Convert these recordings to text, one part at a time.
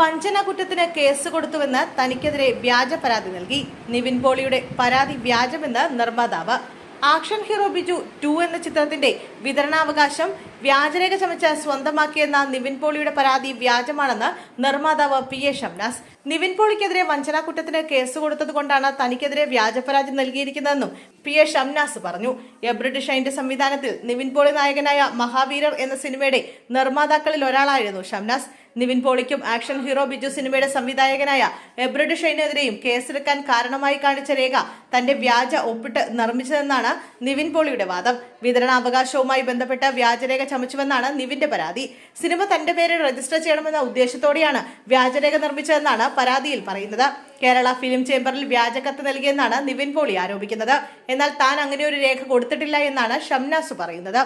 വഞ്ചന കുറ്റത്തിന് കേസ് കൊടുത്തുവെന്ന് തനിക്കെതിരെ വ്യാജ പരാതി നൽകി. നിവിൻ പോളിയുടെ പരാതി വ്യാജമെന്ന് നിർമ്മാതാവ്. ആക്ഷൻ ഹീറോ ബിജു ടു എന്ന ചിത്രത്തിന്റെ വിതരണാവകാശം വ്യാജരേഖ ചമച്ച് സ്വന്തമാക്കിയെന്ന നിവിൻ പോളിയുടെ പരാതി വ്യാജമാണെന്ന് നിർമ്മാതാവ് പി എ ഷംനാസ്. നിവിൻ പോളിക്കെതിരെ വഞ്ചനാ കുറ്റത്തിന് കേസ് കൊടുത്തതുകൊണ്ടാണ് തനിക്കെതിരെ വ്യാജ പരാതി നൽകിയിരിക്കുന്നതെന്നും പി എ ഷംനാസ് പറഞ്ഞു. എബ്രിഡ് ഷൈന്റെ സംവിധാനത്തിൽ നിവിൻ പോളി നായകനായ മഹാവീരർ എന്ന സിനിമയുടെ നിർമ്മാതാക്കളിൽ ഒരാളായിരുന്നു ഷംനാസ്. നിവിൻ പോളിക്കും ആക്ഷൻ ഹീറോ ബിജു സിനിമയുടെ സംവിധായകനായ എബ്രിഡ് ഷൈനെതിരെയും കേസെടുക്കാൻ കാരണമായി കാണിച്ച രേഖ തന്റെ വ്യാജ ഒപ്പിട്ട് നിർമ്മിച്ചതെന്നാണ് നിവിൻ പോളിയുടെ വാദം. വിതരണാവകാശവുമായി ബന്ധപ്പെട്ട വ്യാജരേഖ ചമച്ചുവെന്നാണ് നിവിന്റെ പരാതി. സിനിമ തന്റെ പേരിൽ രജിസ്റ്റർ ചെയ്യണമെന്ന ഉദ്ദേശത്തോടെയാണ് വ്യാജരേഖ നിർമ്മിച്ചതെന്നാണ് പരാതിയിൽ പറയുന്നത്. കേരള ഫിലിം ചേംബറിൽ വ്യാജക്കത്ത് നൽകിയെന്നാണ് നിവിൻ പോളി ആരോപിക്കുന്നത്. എന്നാൽ താൻ അങ്ങനെ ഒരു രേഖ കൊടുത്തിട്ടില്ല എന്നാണ് ഷംനാസ് പറയുന്നത്.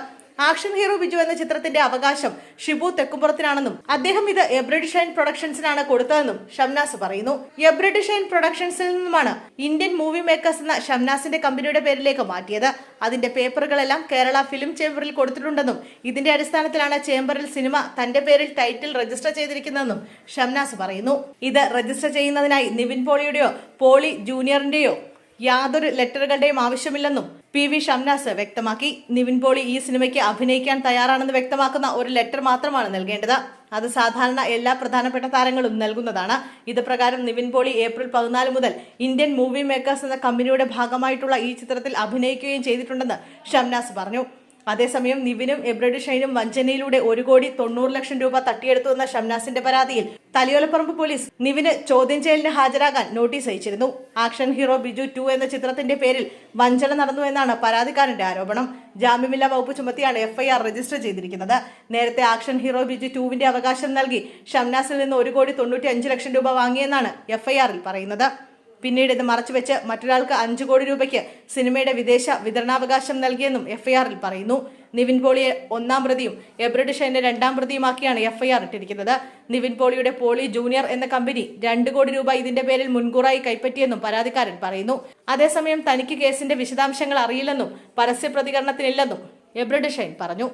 ആക്ഷൻ ഹീറോ ബിജു എന്ന ചിത്രത്തിന്റെ അവകാശം ഷിബു തെക്കുംപുറത്തിനാണെന്നും അദ്ദേഹം ഇത് എബ്രിഡ് ഷൈൻ പ്രൊഡക്ഷൻസിനാണ് കൊടുത്തതെന്നും ഷംനാസ് പറയുന്നു. എബ്രിഡ് ഷൈൻ പ്രൊഡക്ഷൻസിൽ നിന്നുമാണ് ഇന്ത്യൻ മൂവി മേക്കേഴ്സ് എന്ന ഷംനാസിന്റെ കമ്പനിയുടെ പേരിലേക്ക് മാറ്റിയത്. അതിന്റെ പേപ്പറുകളെല്ലാം കേരള ഫിലിം ചേംബറിൽ കൊടുത്തിട്ടുണ്ടെന്നും ഇതിന്റെ അടിസ്ഥാനത്തിലാണ് ചേംബറിൽ സിനിമ തന്റെ പേരിൽ ടൈറ്റിൽ രജിസ്റ്റർ ചെയ്തിരിക്കുന്നതെന്നും ഷംനാസ് പറയുന്നു. ഇത് രജിസ്റ്റർ ചെയ്യുന്നതിനായി നിവിൻ പോളിയുടെയോ പോളി ജൂനിയറിന്റെയോ യാതൊരു ലെറ്ററുകളുടെയും ആവശ്യമില്ലെന്നും പി വി ഷംനാസ് വ്യക്തമാക്കി. നിവിൻ പോളി ഈ സിനിമയ്ക്ക് അഭിനയിക്കാൻ തയ്യാറാണെന്ന് വ്യക്തമാക്കുന്ന ഒരു ലെറ്റർ മാത്രമാണ് നൽകേണ്ടത്. അത് സാധാരണ എല്ലാ പ്രധാനപ്പെട്ട താരങ്ങളും നൽകുന്നതാണ്. ഇത് പ്രകാരം നിവിൻ പോളി ഏപ്രിൽ പതിനാല് മുതൽ ഇന്ത്യൻ മൂവി മേക്കേഴ്സ് എന്ന കമ്പനിയുടെ ഭാഗമായിട്ടുള്ള ഈ ചിത്രത്തിൽ അഭിനയിക്കുകയും ചെയ്തിട്ടുണ്ടെന്ന് ഷംനാസ് പറഞ്ഞു. അതേസമയം നിവിനും എബ്രഡ് ഷൈനും വഞ്ചനയിലൂടെ ഒരു കോടി തൊണ്ണൂറ് ലക്ഷം രൂപ തട്ടിയെടുത്തുവെന്ന ഷംനാസിന്റെ പരാതിയിൽ തലയോലപ്പറമ്പ് പോലീസ് നിവിന് ചോദ്യം ചെയ്യലിന് ഹാജരാകാൻ നോട്ടീസ് അയച്ചിരുന്നു. ആക്ഷൻ ഹീറോ ബിജു ടു എന്ന ചിത്രത്തിന്റെ പേരിൽ വഞ്ചന നടന്നു എന്നാണ് പരാതിക്കാരന്റെ ആരോപണം. ജാമ്യമില്ലാ വകുപ്പ് ചുമത്തിയാണ് എഫ്ഐആർ രജിസ്റ്റർ ചെയ്തിരിക്കുന്നത്. നേരത്തെ ആക്ഷൻ ഹീറോ ബിജു ടുവിന്റെ അവകാശം നൽകി ഷംനാസിൽ നിന്ന് ഒരു കോടി തൊണ്ണൂറ്റി ലക്ഷം രൂപ വാങ്ങിയെന്നാണ് എഫ്ഐആറിൽ പറയുന്നത്. പിന്നീട് ഇത് മറച്ചുവെച്ച് മറ്റൊരാൾക്ക് അഞ്ചു കോടി രൂപയ്ക്ക് സിനിമയുടെ വിദേശ വിതരണാവകാശം നൽകിയെന്നും എഫ്ഐആറിൽ പറയുന്നു. നിവിൻ പോളിയെ ഒന്നാം പ്രതിയും എബ്രഡ് ഷൈനെ രണ്ടാം പ്രതിയുമാക്കിയാണ് എഫ്ഐആർ ഇട്ടിരിക്കുന്നത്. നിവിൻ പോളിയുടെ പോളി ജൂനിയർ എന്ന കമ്പനി രണ്ട് കോടി രൂപ ഇതിന്റെ പേരിൽ മുൻകൂറായി കൈപ്പറ്റിയെന്നും പരാതിക്കാരൻ പറയുന്നു. അതേസമയം തനിക്ക് കേസിന്റെ വിശദാംശങ്ങൾ അറിയില്ലെന്നും പരസ്യ പ്രതികരണത്തിനില്ലെന്നും എബ്രഡ് ഷൈൻ പറഞ്ഞു.